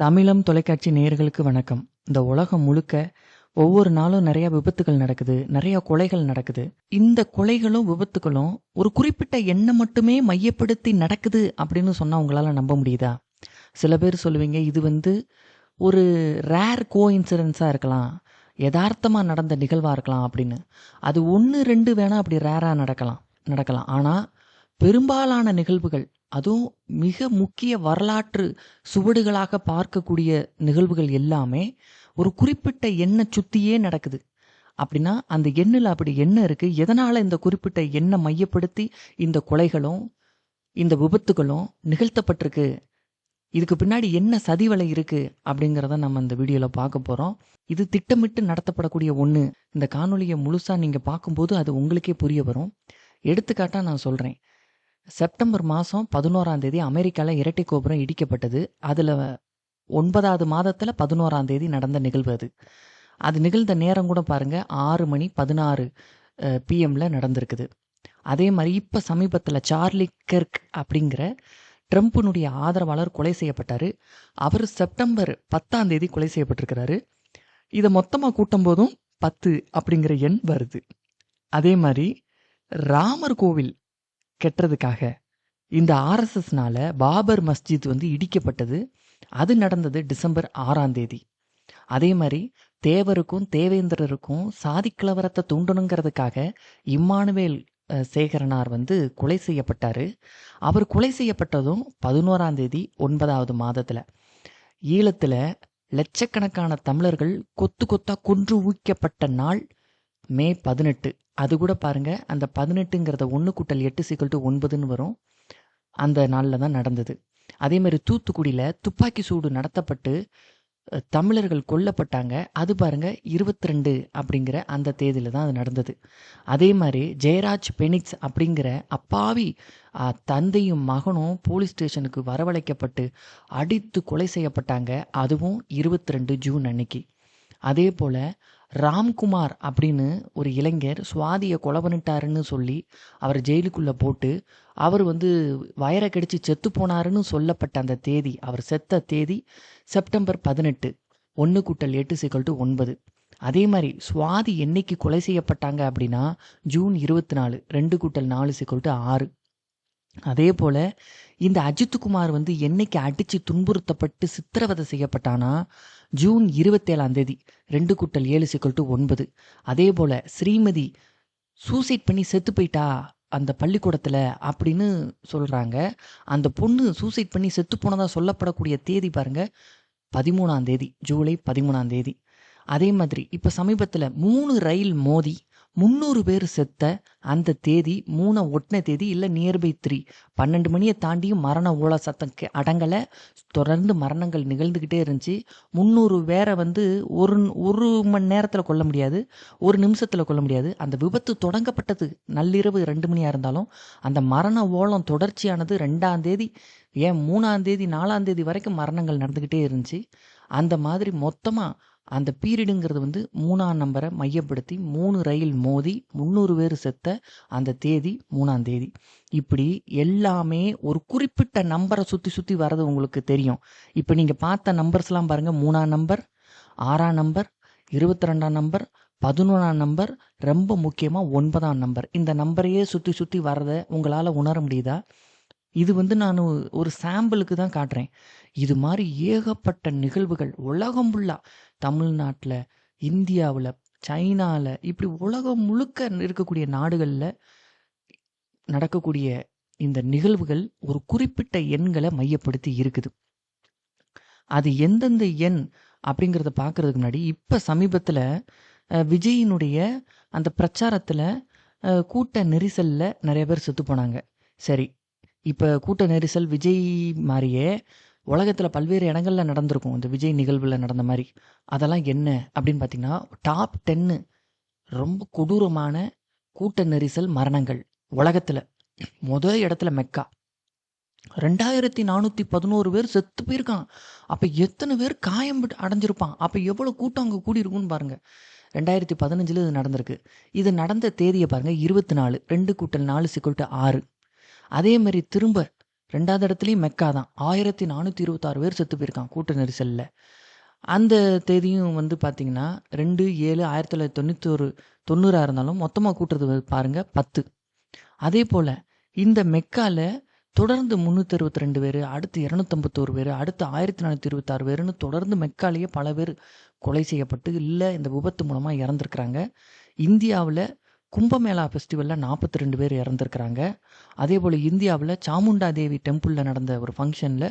தமிழம் தொலைக்காட்சி நேயர்களுக்கு வணக்கம். இந்த உலகம் முழுக்க ஒவ்வொரு நாளும் நிறைய விபத்துகள் நடக்குது நிறைய கொலைகள் நடக்குது. இந்த கொலைகளும் விபத்துகளும் ஒரு குறிப்பிட்ட எண்ணம் மட்டுமே மையப்படுத்தி நடக்குது அப்படின்னு சொன்னா உங்களால நம்ப முடியுதா? சில பேர் சொல்லுவீங்க இது வந்து ஒரு ரேர் கோ இன்சிடென்ஸாக இருக்கலாம் யதார்த்தமா நடந்த நிகழ்வா இருக்கலாம் அப்படின்னு. அது ஒன்று ரெண்டு வேணா அப்படி ரேராக நடக்கலாம் நடக்கலாம். ஆனால் பெரும்பாலான நிகழ்வுகள் அதுவும் மிக முக்கிய வரலாற்று சுவடுகளாக பார்க்கக்கூடிய நிகழ்வுகள் எல்லாமே ஒரு குறிப்பிட்ட எண்ணை சுத்தியே நடக்குது. அப்படின்னா அந்த எண்ணில் அப்படி என்ன இருக்கு? எதனால இந்த குறிப்பிட்ட எண்ணை மையப்படுத்தி இந்த கொலைகளும் இந்த விபத்துகளும் நிகழ்த்தப்பட்டிருக்கு? இதுக்கு பின்னாடி என்ன சதிவலை இருக்கு? அப்படிங்கிறத நம்ம இந்த வீடியோல பார்க்க போறோம். இது திட்டமிட்டு நடத்தப்படக்கூடிய ஒண்ணு. இந்த காணொலியை முழுசா நீங்க பார்க்கும்போது அது உங்களுக்கே புரிய வரும். எடுத்துக்காட்டா நான் சொல்றேன். செப்டம்பர் மாதம் பதினோராம் தேதி அமெரிக்காவில் இரட்டை கோபுரம் இடிக்கப்பட்டது. அதில் ஒன்பதாவது மாதத்தில் பதினோராம் தேதி நடந்த நிகழ்வு அது. அது நிகழ்ந்த நேரம் கூட பாருங்க ஆறு மணி பதினாறு பிஎம்ல நடந்திருக்குது. அதே மாதிரி இப்போ சமீபத்தில் சார்லி கெர்க் அப்படிங்கிற ட்ரம்ப்பினுடைய ஆதரவாளர் கொலை செய்யப்பட்டாரு. அவர் செப்டம்பர் பத்தாம் தேதி கொலை செய்யப்பட்டிருக்கிறாரு. இதை மொத்தமாக கூட்டும் போதும் பத்து அப்படிங்கிற எண் வருது. அதே மாதிரி ராமர் கோவில் கெட்டுறதுக்காக. இந்த ஆர்எஸ்எஸ்னால பாபர் மஸ்ஜித் வந்து இடிக்கப்பட்டது. அது நடந்தது டிசம்பர் ஆறாம் தேதி. அதே மாதிரி தேவருக்கும் தேவேந்திரருக்கும் சாதி கலவரத்தை தூண்டணுங்கிறதுக்காக இம்மானுவேல் சேகரனார் வந்து கொலை செய்யப்பட்டாரு. அவர் கொலை செய்யப்பட்டதும் பதினோராம் தேதி ஒன்பதாவது மாதத்துல. ஈழத்துல லட்சக்கணக்கான தமிழர்கள் கொத்து கொத்தா கொன்று ஊக்கப்பட்ட நாள் மே பதினெட்டு. அது கூட பாருங்க அந்த பதினெட்டுங்கிறத ஒன்று கூட்டல் எட்டு சிக்கல் டு ஒன்பதுன்னு வரும். அந்த நாளில் தான் நடந்தது. அதே மாதிரி தூத்துக்குடியில் துப்பாக்கி சூடு நடத்தப்பட்டு தமிழர்கள் கொல்லப்பட்டாங்க. அது பாருங்க இருபத்தி ரெண்டு அப்படிங்கிற அந்த தேதியில் தான் அது நடந்தது. அதே மாதிரி ஜெயராஜ் பெனிக்ஸ் அப்படிங்கிற அப்பாவி தந்தையும் மகனும் போலீஸ் ஸ்டேஷனுக்கு வரவழைக்கப்பட்டு அடித்து கொலை செய்யப்பட்டாங்க. அதுவும் இருபத்தி ரெண்டு ஜூன் அன்னைக்கு. அதே போல் ராம்குமார் அப்படின்னு ஒரு இளைஞர் சுவாதியை கொலை பண்ணிட்டாருன்னு சொல்லி அவர் ஜெயிலுக்குள்ளே போட்டு அவர் வந்து வயரை கடிச்சு செத்து போனாருன்னு சொல்லப்பட்ட அந்த தேதி அவர் செத்த தேதி செப்டம்பர் பதினெட்டு. ஒன்று கூட்டல் எட்டு சிக்கல் டு ஒன்பது. அதே மாதிரி சுவாதி என்னைக்கு கொலை செய்யப்பட்டாங்க அப்படின்னா ஜூன் இருபத்தி நாலு ரெண்டு கூட்டல் நாலு சிக்கல் டு ஆறு. அதே போல இந்த அஜித்குமார் வந்து என்னைக்கு அடிச்சு துன்புறுத்தப்பட்டு சித்திரவதை செய்யப்பட்டானா? ஜூன் இருபத்தேழாம் தேதி. ரெண்டு கூட்டல் ஏழு சிக்கல் டு ஒன்பது. அதே போல ஸ்ரீமதி சூசைட் பண்ணி செத்து போயிட்டா அந்த பள்ளிக்கூடத்தில் அப்படின்னு சொல்கிறாங்க அந்த பொண்ணு சூசைட் பண்ணி செத்து போனதாக சொல்லப்படக்கூடிய தேதி பாருங்க. பதிமூணாம் தேதி. ஜூலை பதிமூணாம் தேதி. அதே மாதிரி இப்போ சமீபத்தில் மூணு ரயில் மோதி முந்நூறு பேர் செத்த அந்த தேதி மூணை ஒட்டின தேதி இல்ல நியர்பை த்ரீ பன்னெண்டு மணியை தாண்டியும் மரண ஓல சத்தம் கே- அடங்கல. தொடர்ந்து மரணங்கள் நிகழ்ந்துகிட்டே இருந்துச்சு. முந்நூறு பேரை வந்து ஒரு ஒரு மணி நேரத்துல கொல்ல முடியாது. ஒரு நிமிஷத்துல கொல்ல முடியாது. அந்த விபத்து தொடங்கப்பட்டது நள்ளிரவு ரெண்டு மணியா இருந்தாலும் அந்த மரண ஓலம் தொடர்ச்சியானது ரெண்டாம் தேதி ஏன் மூணாம் தேதி நாலாம் தேதி வரைக்கும் மரணங்கள் நடந்துகிட்டே இருந்துச்சு. அந்த மாதிரி மொத்தமாக அந்த பீரியடுங்கிறது வந்து மூணாம் நம்பரை மையப்படுத்தி மூணு ரயில் மோதி முந்நூறு பேர் செத்த அந்த தேதி மூணாம் தேதி. இப்படி எல்லாமே ஒரு குறிப்பிட்ட நம்பரை சுத்தி சுத்தி வர்றது உங்களுக்கு தெரியும். இப்போ நீங்க பார்த்த நம்பர்ஸ்லாம் பாருங்க. மூணாம் நம்பர் ஆறாம் நம்பர் இருபத்தி ரெண்டாம் நம்பர் பதினொன்றாம் நம்பர் ரொம்ப முக்கியமா ஒன்பதாம் நம்பர். இந்த நம்பரையே சுத்தி சுத்தி வர்றதை உங்களால உணர முடியுதா? இது வந்து நான் ஒரு சாம்பிளுக்கு தான் காட்டுறேன். இது மாதிரி ஏகப்பட்ட நிகழ்வுகள் உலகம் ஃபுல்லாக தமிழ்நாட்டில் இந்தியாவில் சைனால இப்படி உலகம் முழுக்க இருக்கக்கூடிய நாடுகளில் நடக்கக்கூடிய இந்த நிகழ்வுகள் ஒரு குறிப்பிட்ட எண்களை மையப்படுத்தி இருக்குது. அது எந்தெந்த எண் அப்படிங்கிறத பார்க்கறதுக்கு முன்னாடி இப்ப சமீபத்துல அஹ், விஜயினுடைய அந்த பிரச்சாரத்துல கூட்ட நெரிசல்ல நிறைய பேர் செத்து போனாங்க. சரி இப்ப கூட்ட நெரிசல் விஜய் மாதிரியே உலகத்தில் பல்வேறு இடங்களில் நடந்திருக்கும். இந்த விஜய் நிகழ்வில் நடந்த மாதிரி. அதெல்லாம் என்ன அப்படின்னு பார்த்தீங்கன்னா டாப் டென்னு ரொம்ப கொடூரமான கூட்ட நெரிசல் மரணங்கள் உலகத்தில். முதல் இடத்துல மெக்கா. ரெண்டாயிரத்தி நானூற்றி பதினோரு பேர் செத்து போயிருக்கான். அப்போ எத்தனை பேர் காயம் அடைஞ்சிருப்பான்? அப்போ எவ்வளோ கூட்டம் அங்கே கூடி பாருங்கள் ரெண்டாயிரத்தி பதினஞ்சில் இது நடந்திருக்கு. இது நடந்த தேதியை பாருங்கள் இருபத்தி நாலு. ரெண்டு கூட்டல் நாலு சிக்கல்ட்டு ஆறு. அதே மாதிரி திரும்ப ரெண்டாவது இடத்துலையும் மெக்கா தான் ஆயிரத்தி நானூற்றி இருபத்தாறு பேர் செத்து போயிருக்கான் கூட்ட நெரிசலில். அந்த தேதியும் வந்து பார்த்தீங்கன்னா ரெண்டு ஏழு ஆயிரத்தி தொள்ளாயிரத்தி தொண்ணூத்தொரு தொண்ணூறாக இருந்தாலும் மொத்தமாக கூட்டுறது பாருங்கள் பத்து. அதே போல் இந்த மெக்கால தொடர்ந்து முந்நூற்றி அறுபத்தி ரெண்டு பேர் அடுத்து இரநூத்தம்பத்தோரு பேர் அடுத்து ஆயிரத்தி நானூற்றி இருபத்தாறு பேருன்னு தொடர்ந்து மெக்காலேயே பல பேர் கொலை செய்யப்பட்டு இல்லை இந்த விபத்து மூலமாக இறந்துருக்குறாங்க. இந்தியாவில் கும்பமேளா ஃபெஸ்டிவலில் நாற்பத்தி ரெண்டு பேர் இறந்துருக்குறாங்க. அதே போல் இந்தியாவில் சாமுண்டா தேவி டெம்பிளில் நடந்த ஒரு ஃபங்க்ஷனில்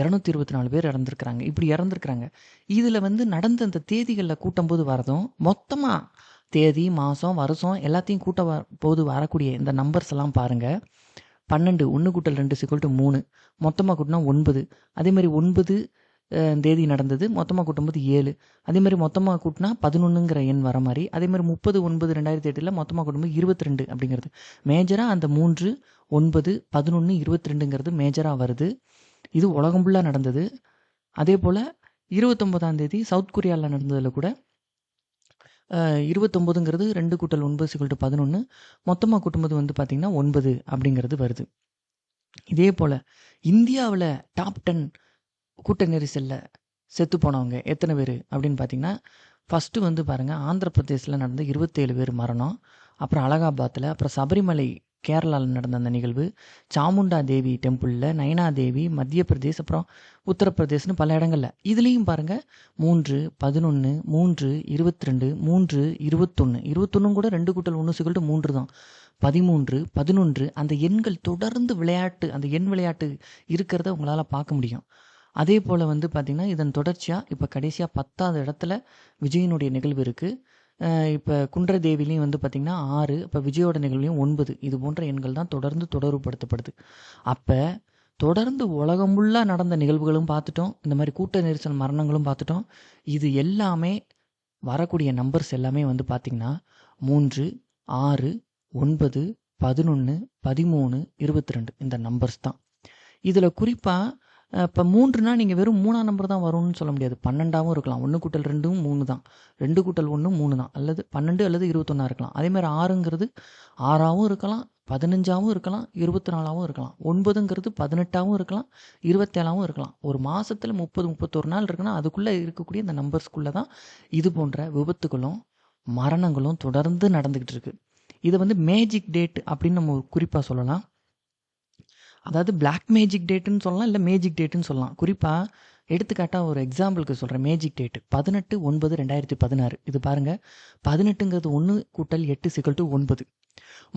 இரநூத்தி இருபத்தி நாலு பேர் இறந்துருக்குறாங்க. இப்படி இறந்துருக்குறாங்க. இதில் வந்து நடந்த அந்த தேதிகளில் கூட்டம் போது வரதும் மொத்தமாக தேதி மாதம் வருஷம் எல்லாத்தையும் கூட்ட போது வரக்கூடிய இந்த நம்பர்ஸ் எல்லாம் பாருங்கள் பன்னெண்டு ஒன்று கூட்டல் ரெண்டு சிக்கல் டு மூணு. மொத்தமாக கூட்டினா ஒன்பது. அதேமாதிரி ஒன்பது தேதி நடந்தது. மொத்தமாக கூட்டும்போது ஏழு. அதே மாதிரி மொத்தமாக கூட்டினா பதினொன்றுங்கிற எண் வர மாதிரி. அதே மாதிரி முப்பது ஒன்பது ரெண்டாயிரத்தி எட்டில் மொத்தமாக கூட்டும்போது இருபத்தி ரெண்டு அப்படிங்கிறது. மேஜராக அந்த மூன்று ஒன்பது பதினொன்று இருபத்தி ரெண்டுங்கிறது மேஜராக வருது. இது உலகம் ஃபுல்லாக நடந்தது. அதே போல் இருபத்தொம்போதாம் தேதி சவுத் கொரியாவில் நடந்ததில் கூட இருபத்தொம்போதுங்கிறது ரெண்டு கூட்டல் ஒன்பது சிக்கல் டு பதினொன்று மொத்தமாக கூட்டும்போது வந்து பார்த்திங்கன்னா ஒன்பது அப்படிங்கிறது வருது. இதே போல் இந்தியாவில் டாப் டென் கூட்ட நெரிசலில் செத்து போனவங்க எத்தனை பேர் அப்படின்னு பார்த்தீங்கன்னா ஃபஸ்ட்டு வந்து பாருங்கள் ஆந்திர பிரதேசில் நடந்த இருபத்தேழு பேர் மரணம் அப்புறம் அலகாபாத்தில் அப்புறம் சபரிமலை கேரளாவில் நடந்த அந்த நிகழ்வு சாமுண்டா தேவி டெம்பிளில் நயனா தேவி மத்திய பிரதேஷ் அப்புறம் உத்தரப்பிரதேஷ்னு பல இடங்களில். இதுலேயும் பாருங்கள் மூன்று பதினொன்று மூன்று இருபத்தி ரெண்டு மூன்று இருபத்தொன்று இருபத்தொன்னும் கூட ரெண்டு கூட்டல் ஒன்று சிக்கல்ட்டு மூன்று தான். பதிமூன்று பதினொன்று அந்த எண்கள் தொடர்ந்து விளையாட்டு அந்த எண் விளையாட்டு இருக்கிறத உங்களால் பார்க்க முடியும். அதே போல் வந்து பார்த்திங்கன்னா இதன் தொடர்ச்சியாக இப்போ கடைசியாக பத்தாவது இடத்துல விஜயனுடைய நிகழ்வு இருக்குது இப்போ குன்றதேவிலையும் வந்து பார்த்திங்கன்னா ஆறு இப்போ விஜயோட நிகழ்வுலையும் ஒன்பது. இது போன்ற எண்கள் தான் தொடர்ந்து தொடர்புபடுத்தப்படுது. அப்போ தொடர்ந்து உலகம் நடந்த நிகழ்வுகளும் பார்த்துட்டோம் இந்த மாதிரி கூட்ட நெரிசல் மரணங்களும் பார்த்துட்டோம் இது எல்லாமே வரக்கூடிய நம்பர்ஸ் எல்லாமே வந்து பார்த்திங்கன்னா மூன்று ஆறு ஒன்பது பதினொன்று பதிமூணு இருபத்தி ரெண்டு இந்த நம்பர்ஸ் தான். இதில் குறிப்பாக இப்போ மூன்றுனா நீங்கள் வெறும் மூணாம் நம்பர் தான் வரும்னு சொல்ல முடியாது. பன்னெண்டாவும் இருக்கலாம். ஒன்று கூட்டல் ரெண்டும் மூணு தான். ரெண்டு கூட்டல் ஒன்று மூணு தான். அல்லது பன்னெண்டு அல்லது இருபத்தொன்னா இருக்கலாம். அதேமாதிரி ஆறுங்கிறது ஆறாவும் இருக்கலாம் பதினஞ்சாவும் இருக்கலாம் இருபத்தி நாலாவும் இருக்கலாம். ஒன்பதுங்கிறது பதினெட்டாகவும் இருக்கலாம் இருபத்தேழாவும் இருக்கலாம். ஒரு மாதத்தில் முப்பது முப்பத்தொரு நாள் இருக்குன்னா அதுக்குள்ளே இருக்கக்கூடிய இந்த நம்பர்ஸ்குள்ளே தான் இது போன்ற விபத்துகளும் மரணங்களும் தொடர்ந்து நடந்துக்கிட்டு இருக்கு. இதை வந்து மேஜிக் டேட் அப்படின்னு நம்ம குறிப்பாக சொல்லலாம். அதாவது பிளாக் மேஜிக் டேட்டுன்னு சொல்லலாம் இல்லை மேஜிக் டேட்டுன்னு சொல்லலாம். குறிப்பாக எடுத்துக்காட்டாக ஒரு எக்ஸாம்பிளுக்கு சொல்கிறேன் மேஜிக் டேட்டு பதினெட்டு ஒன்பது ரெண்டாயிரத்தி பதினாறு. இது பாருங்கள் பதினெட்டுங்கிறது ஒன்று கூட்டல் எட்டு சிக்கல் டு ஒன்பது.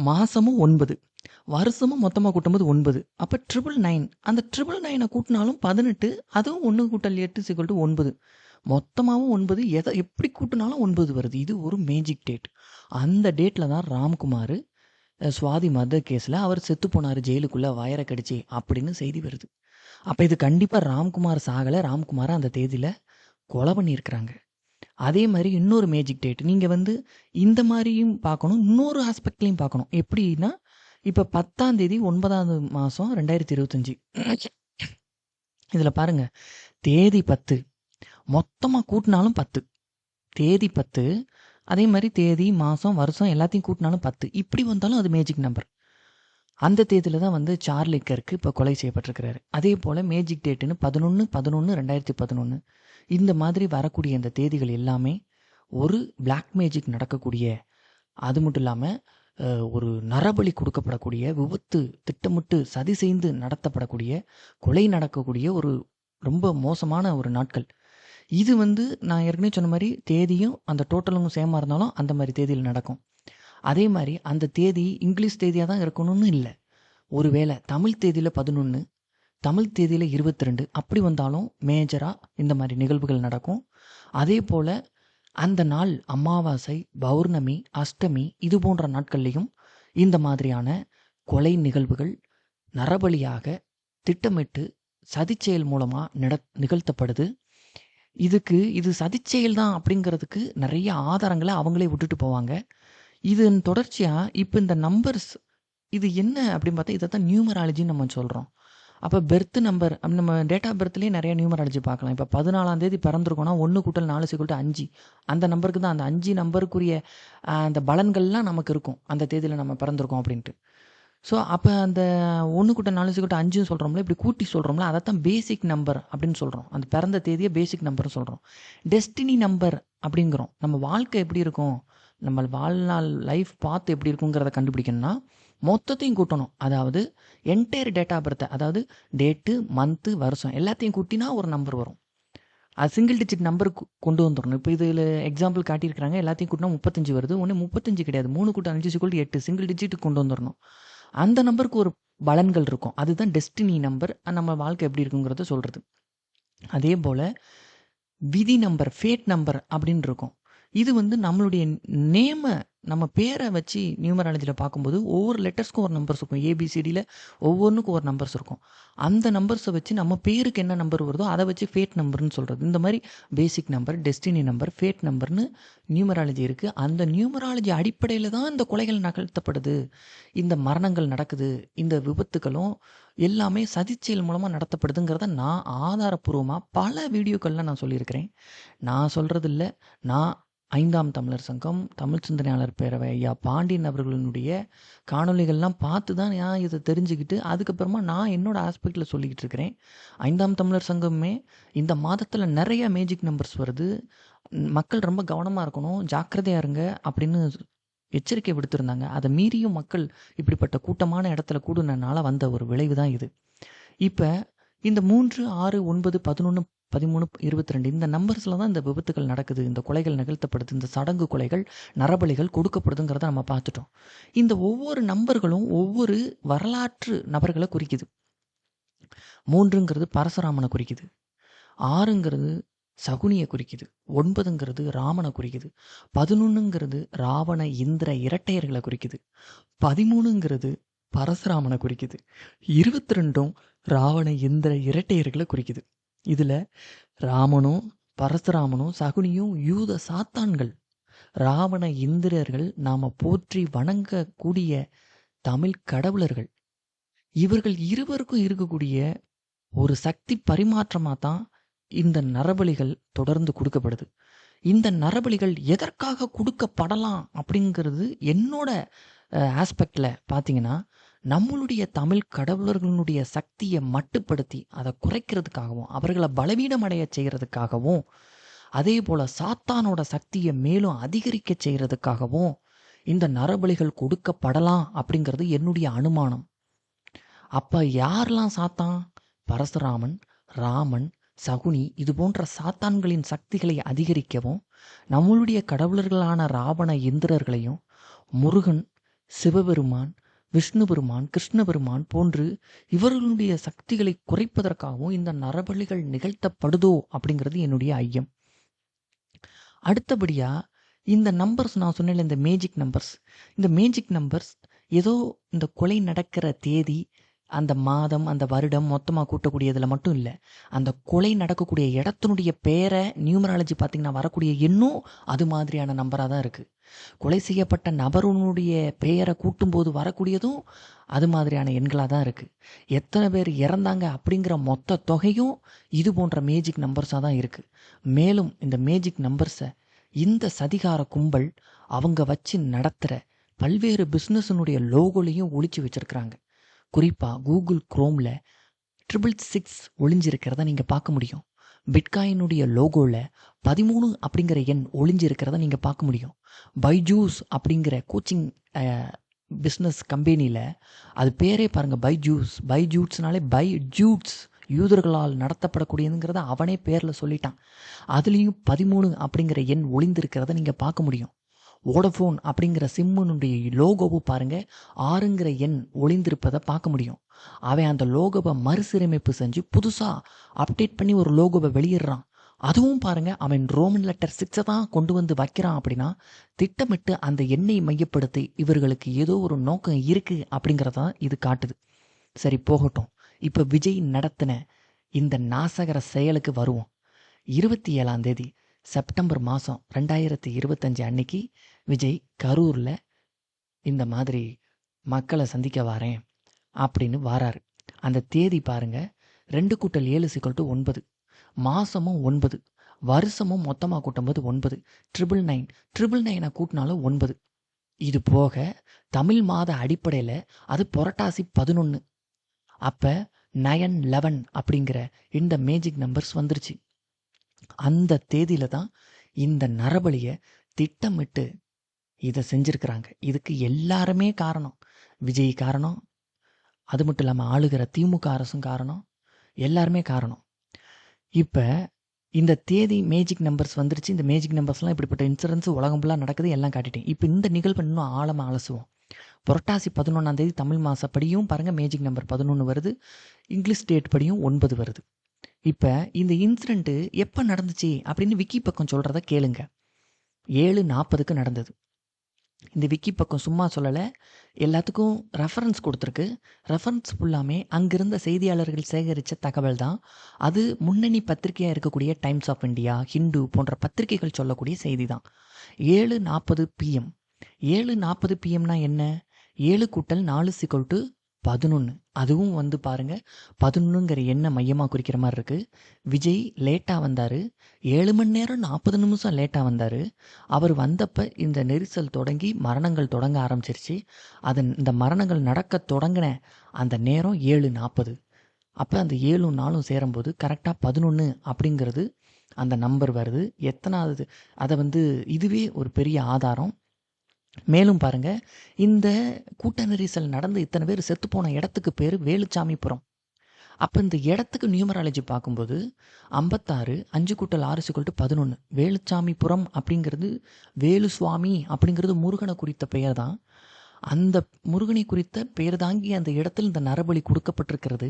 மாதமும் ஒன்பது. வருஷமும் மொத்தமாக கூட்டும்போது ஒன்பது. அப்போ ட்ரிபிள் நைன் அந்த ட்ரிபிள் நைனை கூட்டினாலும் பதினெட்டு அதுவும் ஒன்று கூட்டல் எட்டு சிக்கல் டு ஒன்பது. மொத்தமாகவும் ஒன்பது. எதை எப்படி கூட்டினாலும் ஒன்பது வருது. இது ஒரு மேஜிக் டேட் அந்த டேட்டில் தான் ராம்குமார் சுவாதி மர்டர் கேஸில் அவர் செத்து போனார் ஜெயிலுக்குள்ளே வயரை கடிச்சு அப்படின்னு செய்தி வருது. அப்போ இது கண்டிப்பாக ராம்குமார் சாகலை. ராம்குமாரை அந்த தேதியில் கொலை பண்ணியிருக்கிறாங்க. அதே மாதிரி இன்னொரு மேஜிக் டேட் நீங்கள் வந்து இந்த மாதிரியும் பார்க்கணும் இன்னொரு ஆஸ்பெக்ட்லையும் பார்க்கணும். எப்படின்னா இப்போ பத்தாம் தேதி ஒன்பதாவது மாதம் ரெண்டாயிரத்தி இருபத்தஞ்சி. இதில் பாருங்க தேதி பத்து. மொத்தமாக கூட்டினாலும் பத்து. தேதி பத்து அதே மாதிரி தேதி மாதம் வருஷம் எல்லாத்தையும் கூட்டினாலும் பத்து. இப்படி வந்தாலும் அது மேஜிக் நம்பர் அந்த தேதியில் தான் வந்து சார்லி கர்க்கு இப்போ கொலை செய்யப்பட்டிருக்கிறாரு. அதே போல் மேஜிக் டேட்டுன்னு பதினொன்று பதினொன்று ரெண்டாயிரத்தி பதினொன்று இந்த மாதிரி வரக்கூடிய இந்த தேதிகள் எல்லாமே ஒரு பிளாக் மேஜிக் நடக்கக்கூடிய அது மட்டும் இல்லாமல் ஒரு நரபலி கொடுக்கப்படக்கூடிய விபத்து திட்டமிட்டு சதி செய்து நடத்தப்படக்கூடிய கொலை நடக்கக்கூடிய ஒரு ரொம்ப மோசமான ஒரு நாட்கள். இது வந்து நான் ஏற்கனவே சொன்ன மாதிரி தேதியும் அந்த டோட்டலும் சேமாக இருந்தாலும் அந்த மாதிரி தேதியில் நடக்கும். அதே மாதிரி அந்த தேதி இங்கிலீஷ் தேதியாக தான் இருக்கணும்னு இல்லை. ஒருவேளை தமிழ் தேதியில் பதினொன்று தமிழ் தேதியில் இருபத்தி ரெண்டு அப்படி வந்தாலும் மேஜராக இந்த மாதிரி நிகழ்வுகள் நடக்கும். அதே போல் அந்த நாள் அமாவாசை பௌர்ணமி அஷ்டமி இது போன்ற நாட்கள்லையும் இந்த மாதிரியான கொலை நிகழ்வுகள் நரபலியாக திட்டமிட்டு சதிச்செயல் மூலமாக நட நிகழ்த்தப்படுது. இதுக்கு இது சதிச்செயல் தான் அப்படிங்கிறதுக்கு நிறைய ஆதாரங்களை அவங்களே விட்டுட்டு போவாங்க. இதன் தொடர்ச்சியாக இப்போ இந்த நம்பர்ஸ் இது என்ன அப்படின்னு பார்த்தா இதை தான் நியூமராலஜின்னு நம்ம சொல்கிறோம் அப்போ பெர்த் நம்பர் நம்ம டேட் ஆஃப் பர்த்லேயே நிறைய நியூமராலஜி பார்க்கலாம். இப்போ பதினாலாம் தேதி பிறந்திருக்கோம்னா ஒன்று கூட்டல் நாலு சிக்கல்ட்டு அஞ்சு. அந்த நம்பருக்கு தான் அந்த அஞ்சு நம்பருக்குரிய அந்த பலன்கள்லாம் நமக்கு இருக்கும். அந்த தேதியில் நம்ம பிறந்திருக்கோம் அப்படின்ட்டு. ஸோ அப்போ அந்த ஒன்று கூட்ட நாலு கூட்ட அஞ்சுன்னு சொல்கிறோம்ல இப்படி கூட்டி சொல்கிறோம்ல அதைத்தான் பேசிக் நம்பர் அப்படின்னு சொல்கிறோம் அந்த பிறந்த தேதியை பேசிக் நம்பர்னு சொல்கிறோம் டெஸ்டினி நம்பர் அப்படிங்கிறோம். நம்ம வாழ்க்கை எப்படி இருக்கும்? நம்ம வாழ்நாள் லைஃப் பார்த்து எப்படி இருக்குங்கிறத கண்டுபிடிக்கணும்னா மொத்தத்தையும் கூட்டணும். அதாவது என்டையர் டேட்டா பர்த்தை அதாவது டேட்டு மந்த்து வருஷம் எல்லாத்தையும் கூட்டினா ஒரு நம்பர் வரும். அது சிங்கிள் டிஜிட் நம்பர் கொண்டு வந்துடணும். இப்போ இதில் எக்ஸாம்பிள் காட்டியிருக்கிறாங்க எல்லாத்தையும் கூட்டினா முப்பத்தஞ்சு வருது. ஒன்று முப்பத்தஞ்சு கிடையாது. மூணு கூட்டம் அஞ்சு சிக்கல் எட்டு சிங்கிள் டிஜிட் கொண்டு வந்துடணும். அந்த நம்பருக்கு ஒரு பலன்கள் இருக்கும். அதுதான் டெஸ்டினி நம்பர் நம்ம வாழ்க்கை எப்படி இருக்குங்கிறத சொல்கிறது அதே போல் விதி நம்பர் ஃபேட் நம்பர் அப்படின்னு இருக்கும். இது வந்து நம்மளுடைய நேமை நம்ம பேரை வச்சு நியூமராலஜியில் பார்க்கும்போது ஒவ்வொரு லெட்டர்ஸ்க்கும் ஒரு நம்பர்ஸ் இருக்கும். ஏபிசிடியில் ஒவ்வொன்றுக்கும் ஒரு நம்பர்ஸ் இருக்கும். அந்த நம்பர்ஸை வச்சு நம்ம பேருக்கு என்ன நம்பர் வருதோ அதை வச்சு ஃபேட் நம்பர்னு சொல்கிறது இந்த மாதிரி basic number destiny number fate நம்பர்னு நியூமராலஜி இருக்குது அந்த நியூமராலஜி அடிப்படையில் தான் இந்த கொலைகள் நகர்த்தப்படுது. இந்த மரணங்கள் நடக்குது. இந்த விபத்துகளும் எல்லாமே சதிச்செயல் மூலமாக நடத்தப்படுதுங்கிறத நான் ஆதாரப்பூர்வமாக பல வீடியோக்களில் நான் சொல்லியிருக்கிறேன். நான் சொல்கிறது இல்லை நான் ஐந்தாம் தமிழர் சங்கம் தமிழ் சிந்தனையாளர் பேரவை ஐயா பாண்டியன் அவர்களினுடைய காணொலிகள்லாம் பார்த்து தான் நான் இதை தெரிஞ்சுக்கிட்டு அதுக்கப்புறமா நான் என்னோட ஆஸ்பெக்டில் சொல்லிக்கிட்டு இருக்கிறேன் ஐந்தாம் தமிழர் சங்கமே இந்த மாதத்தில் நிறைய மேஜிக் நம்பர்ஸ் வருது. மக்கள் ரொம்ப கவனமாக இருக்கணும் ஜாக்கிரதையாக இருங்க அப்படின்னு எச்சரிக்கை விடுத்திருந்தாங்க. அதை மீறியும் மக்கள் இப்படிப்பட்ட கூட்டமான இடத்துல கூடுனனால வந்த ஒரு விளைவு தான் இது. இப்போ இந்த மூன்று ஆறு ஒன்பது பதினொன்று பதிமூணு இருபத்தி ரெண்டு இந்த நம்பர்ஸில் தான் இந்த விபத்துகள் நடக்குது. இந்த கொலைகள் நிகழ்த்தப்படுது. இந்த சடங்கு கொலைகள் நரபலிகள் கொடுக்கப்படுதுங்கிறத நம்ம பார்த்துட்டோம். இந்த ஒவ்வொரு நம்பர்களும் ஒவ்வொரு வரலாற்று நபர்களை குறிக்குது. மூன்றுங்கிறது பரசுராமனை குறிக்குது. ஆறுங்கிறது சகுனியை குறிக்குது. ஒன்பதுங்கிறது ராமனை குறிக்குது. பதினொன்றுங்கிறது ராவண இந்திர இரட்டையர்களை குறிக்குது. பதிமூணுங்கிறது பரசுராமனை குறிக்குது. இருபத்தி ரெண்டும் ராவண இந்திர இரட்டையர்களை குறிக்குது. இதில் ராமனும் பரசுராமனும் சகுனியும் யூத சாத்தான்கள். ராவண இந்திரர்கள் நாம போற்றி வணங்கக்கூடிய தமிழ் கடவுளர்கள். இவர்கள் இருவருக்கும் இருக்கக்கூடிய ஒரு சக்தி பரிமாற்றமாக தான் இந்த நரபலிகள் தொடர்ந்து கொடுக்கப்படுது. இந்த நரபலிகள் எதற்காக கொடுக்கப்படலாம் அப்படிங்கிறது என்னோட ஆஸ்பெக்டில் பார்த்தீங்கன்னா நம்மளுடைய தமிழ் கடவுளர்களுடைய சக்தியை மட்டுப்படுத்தி அதை குறைக்கிறதுக்காகவும் அவர்களை பலவீனமடைய செய்கிறதுக்காகவும் அதே போல் சாத்தானோட சக்தியை மேலும் அதிகரிக்க செய்கிறதுக்காகவும் இந்த நரபலிகள் கொடுக்கப்படலாம் அப்படிங்கிறது என்னுடைய அனுமானம். அப்போ யாரெல்லாம் சாத்தான்? பரசுராமன் ராமன் சகுனி இது போன்ற சாத்தான்களின் சக்திகளை அதிகரிக்கவும் நம்மளுடைய கடவுளர்களான ராவண இந்திரர்களையும் முருகன் சிவபெருமான் விஷ்ணு பெருமான் கிருஷ்ண பெருமான் போன்று இவர்களுடைய சக்திகளை குறைப்பதற்காகவும் இந்த நரபலிகள் நிகழ்த்தப்படுதோ அப்படிங்கிறது என்னுடைய ஐயம். அடுத்தபடியா இந்த நம்பர்ஸ் நான் சொன்னேன் இந்த மேஜிக் நம்பர்ஸ் இந்த மேஜிக் நம்பர்ஸ் ஏதோ இந்த கொலை நடக்கிற தேதி அந்த மாதம் அந்த வருடம் மொத்தமாக கூட்டக்கூடியதில் மட்டும் இல்லை அந்த கொலை நடக்கக்கூடிய இடத்தினுடைய பேரை நியூமராலஜி பார்த்திங்கன்னா வரக்கூடிய எண்ணும் அது மாதிரியான நம்பராக தான் இருக்குது கொலை செய்யப்பட்ட நபருனுடைய பெயரை கூட்டும்போது வரக்கூடியதும் அது மாதிரியான எண்களாக தான் இருக்குது எத்தனை பேர் இறந்தாங்க அப்படிங்கிற மொத்த தொகையும் இது போன்ற மேஜிக் நம்பர்ஸாக தான் இருக்குது மேலும் இந்த மேஜிக் நம்பர்ஸை இந்த சதிகார கும்பல் அவங்க வச்சு நடத்துகிற பல்வேறு பிஸ்னஸினுடைய லோகோலையும் ஒழிச்சு வச்சுருக்கிறாங்க. குறிப்பாக கூகுள் குரோமில் ட்ரிபிள் சிக்ஸ் ஒளிஞ்சிருக்கிறத நீங்கள் பார்க்க முடியும். பிட்காயினுடைய லோகோவில் பதிமூணு அப்படிங்கிற எண் ஒளிஞ்சிருக்கிறத நீங்கள் பார்க்க முடியும். பைஜூஸ் அப்படிங்கிற கோச்சிங் பிஸ்னஸ் கம்பெனியில் அது பேரே பாருங்கள் பைஜூஸ் பைஜூட்ஸ்னாலே பை ஜூட்ஸ் யூதர்களால் நடத்தப்படக்கூடியதுங்கிறத அவனே பேரில் சொல்லிட்டான். அதுலேயும் பதிமூணு அப்படிங்கிற எண் ஒளிந்திருக்கிறத நீங்கள் பார்க்க முடியும். வோடஃபோன் அப்படிங்கிற சிம்முனுடைய லோகோவை பாருங்க. ஆறுங்கிற எண் ஒளிந்திருப்பதை பார்க்க முடியும். அவன் அந்த லோகோவை மறுசீரமைப்பு செஞ்சு புதுசாக அப்டேட் பண்ணி ஒரு லோகோவை வெளியிடுறான். அதுவும் பாருங்க அவன் ரோமன் லெட்டர் சிக்ஸை தான் கொண்டு வந்து வைக்கிறான் அப்படின்னா திட்டமிட்டு அந்த எண்ணெய் மையப்படுத்தி இவர்களுக்கு ஏதோ ஒரு நோக்கம் இருக்கு அப்படிங்கிறத இது காட்டுது. சரி போகட்டும். இப்போ விஜய் நடத்தின இந்த நாசகர செயலுக்கு வருவோம். இருபத்தி ஏழாம் தேதி செப்டம்பர் மாதம் ரெண்டாயிரத்தி இருபத்தஞ்சு அன்னைக்கு விஜய் கரூரில் இந்த மாதிரி மக்களை சந்திக்க வரேன் அப்படின்னு வாராரு. அந்த தேதி பாருங்க ரெண்டு கூட்டல் ஏழு சிக்கல் டு ஒன்பது. மாதமும் ஒன்பது. வருஷமும் மொத்தமாக கூட்டும்போது ஒன்பது. ட்ரிபிள் நைன் ட்ரிபிள் நைனை கூட்டினாலும் ஒன்பது. இது போக தமிழ் மாத அடிப்படையில் அது புரட்டாசி பதினொன்று அப்போ நயன் லெவன் அப்படிங்கிற இந்த மேஜிக் நம்பர்ஸ் வந்துருச்சு. அந்த தேதியில தான் இந்த நரபலியை திட்டமிட்டு இதை செஞ்சுருக்கிறாங்க. இதுக்கு எல்லாருமே காரணம். விஜய் காரணம். அது மட்டும் இல்லாமல் ஆளுகிற திமுக அரசும் காரணம். எல்லாருமே காரணம். இப்போ இந்த தேதி மேஜிக் நம்பர்ஸ் வந்துருச்சு. இந்த மேஜிக் நம்பர்ஸ்லாம் இப்படிப்பட்ட இன்சூரன்ஸ் உலகம் ஃபுல்லாக நடக்குது எல்லாம் காட்டிட்டேன். இப்போ இந்த நிகழ்வு இன்னும் ஆழமாக அலசுவோம். புரட்டாசி பதினொன்றாம் தேதி தமிழ் மாதப்படியும் பாருங்கள் மேஜிக் நம்பர் பதினொன்று வருது. இங்கிலீஷ் டேட் படியும் ஒன்பது வருது. இப்போ இந்த இன்சிடெண்ட்டு எப்போ நடந்துச்சு அப்படின்னு விக்கி பக்கம் சொல்கிறத கேளுங்க. ஏழு நாற்பதுக்கு நடந்தது. இந்த விக்கி பக்கம் சும்மா சொல்லலை. எல்லாத்துக்கும் ரெஃபரன்ஸ் கொடுத்துருக்கு. ரெஃபரன்ஸ் ஃபுல்லாமே அங்கிருந்த செய்தியாளர்கள் சேகரித்த தகவல் தான். அது முன்னணி பத்திரிகையாக இருக்கக்கூடிய டைம்ஸ் ஆஃப் இந்தியா ஹிந்து போன்ற பத்திரிகைகள் சொல்லக்கூடிய செய்தி தான். ஏழு நாற்பது பிஎம் ஏழு நாற்பது பிஎம்னா என்ன? ஏழு கூட்டல் நாலு சிக்கல் டு பதினொன்று அதுவும் வந்து பாருங்க பதினொன்றுங்கிற எண்ணை மையமாக குறிக்கிற மாதிரி இருக்குது விஜய் லேட்டாக வந்தார். ஏழு மணி நேரம் நாற்பது நிமிஷம் லேட்டாக வந்தார். அவர் வந்தப்போ இந்த நெரிசல் தொடங்கி மரணங்கள் தொடங்க ஆரம்பிச்சிருச்சு. அது இந்த மரணங்கள் நடக்க தொடங்கின அந்த நேரம் ஏழு நாற்பது. அப்போ அந்த ஏழும் நாளும் சேரும்போது கரெக்டாக பதினொன்று அப்படிங்கிறது அந்த நம்பர் வருது. எத்தனாவது அதை வந்து இதுவே ஒரு பெரிய ஆதாரம். மேலும் பாருங்க இந்த கூட்ட நெரிசல் நடந்து இத்தனை பேர் செத்துப்போன இடத்துக்கு பேர் வேலுச்சாமிபுரம். அப்போ இந்த இடத்துக்கு நியூமராலஜி பார்க்கும்போது ஐம்பத்தாறு அஞ்சு கூட்டல் ஆறு சிக்கல்ட்டு பதினொன்று வேலுச்சாமிபுரம் அப்படிங்கிறது வேலு சுவாமி அப்படிங்கிறது முருகனை குறித்த பெயர் தான். அந்த முருகனை குறித்த பெயர் தாங்கி அந்த இடத்தில் இந்த நரபலி கொடுக்கப்பட்டிருக்கிறது.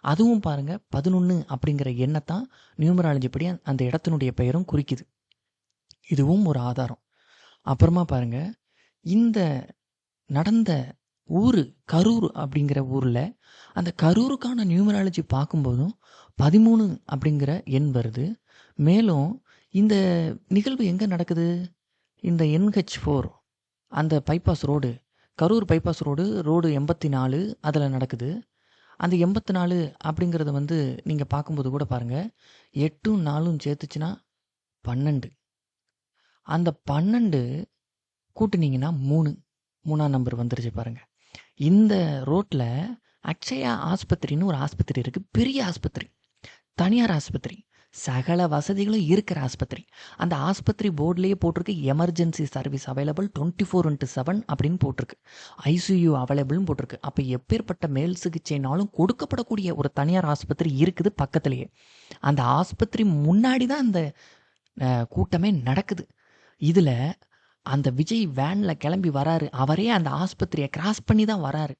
அதுவும் பாருங்க பதினொன்று அப்படிங்கிற எண்ணத்தான் நியூமராலஜி படி அந்த இடத்தினுடைய பெயரும் குறிக்குது. இதுவும் ஒரு ஆதாரம். அப்புறமா பாருங்கள் இந்த நடந்த ஊர் கரூர் அப்படிங்கிற ஊரில் அந்த கரூருக்கான நியூமராலஜி பார்க்கும்போதும் பதிமூணு அப்படிங்கிற எண் வருது. மேலும் இந்த நிகழ்வு எங்கே நடக்குது? இந்த என்ஹெச் ஃபோர் அந்த bypass road Karur bypass road road எண்பத்தி நாலு அதில் நடக்குது. அந்த எண்பத்தி நாலு அப்படிங்கிறத வந்து நீங்கள் பார்க்கும்போது கூட பாருங்கள் எட்டும் நாலும் சேர்த்துச்சுன்னா பன்னெண்டு. அந்த பன்னெண்டு கூட்டுனீங்கன்னா மூணு. மூணாம் நம்பர் வந்துருச்சு பாருங்க. இந்த ரோட்டில் அக்ஷயா ஆஸ்பத்திரின்னு ஒரு ஆஸ்பத்திரி இருக்குது பெரிய ஆஸ்பத்திரி. தனியார் ஆஸ்பத்திரி. சகல வசதிகளும் இருக்கிற ஆஸ்பத்திரி. அந்த ஆஸ்பத்திரி போர்ட்லேயே போட்டிருக்கு. Emergency service available twenty four into seven அப்படின்னு போட்டிருக்கு. ஐசியூ அவைலபிள்னு போட்டிருக்கு. அப்போ எப்பேற்பட்ட மேல் சிகிச்சைனாலும் கொடுக்கப்படக்கூடிய ஒரு தனியார் ஆஸ்பத்திரி இருக்குது பக்கத்துலேயே. அந்த ஆஸ்பத்திரி முன்னாடி தான் அந்த கூட்டமே நடக்குது. இதில் அந்த விஜய் வேனில் கிளம்பி வராரு. அவரே அந்த ஆஸ்பத்திரியை கிராஸ் பண்ணி தான் வராரு.